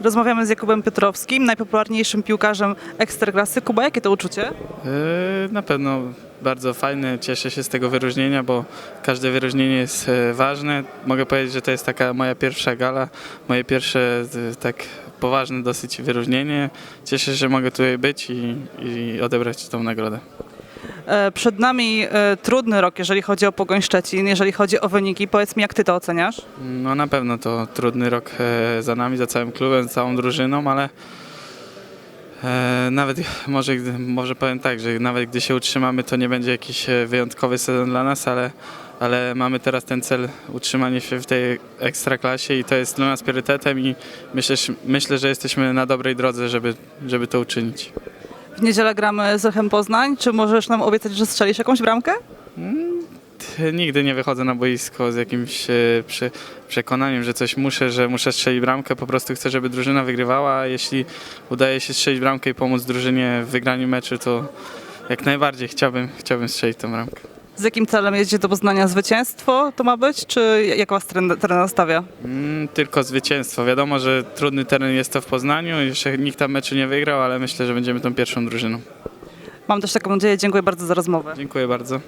Rozmawiamy z Jakubem Piotrowskim, najpopularniejszym piłkarzem Ekstraklasy. Kuba, jakie to uczucie? Yy, Na pewno bardzo fajne, cieszę się z tego wyróżnienia, bo każde wyróżnienie jest e, ważne. Mogę powiedzieć, że to jest taka moja pierwsza gala, moje pierwsze e, tak poważne dosyć wyróżnienie. Cieszę się, że mogę tutaj być i, i odebrać tą nagrodę. E, Przed nami e, trudny rok, jeżeli chodzi o Pogoń Szczecin, jeżeli chodzi o wyniki. Powiedz mi, jak ty to oceniasz? No na pewno to trudny rok e, za nami, za całym klubem, całą drużyną, ale nawet może, może powiem tak, że nawet gdy się utrzymamy, to nie będzie jakiś wyjątkowy sezon dla nas, ale, ale mamy teraz ten cel utrzymanie się w tej ekstraklasie i to jest dla nas priorytetem i myślę, myślę że jesteśmy na dobrej drodze, żeby, żeby to uczynić. W niedzielę gramy z Lechem Poznań. Czy możesz nam obiecać, że strzelisz jakąś bramkę? Nigdy nie wychodzę na boisko z jakimś e, prze, przekonaniem, że coś muszę, że muszę strzelić bramkę. Po prostu chcę, żeby drużyna wygrywała, a jeśli udaje się strzelić bramkę i pomóc drużynie w wygraniu meczu, to jak najbardziej chciałbym, chciałbym strzelić tę bramkę. Z jakim celem jeździcie do Poznania? Zwycięstwo to ma być? Czy jak was trener, trener nastawia? Mm, tylko zwycięstwo. Wiadomo, że trudny teren jest to w Poznaniu, jeszcze nikt tam meczu nie wygrał, ale myślę, że będziemy tą pierwszą drużyną. Mam też taką nadzieję. Dziękuję bardzo za rozmowę. Dziękuję bardzo.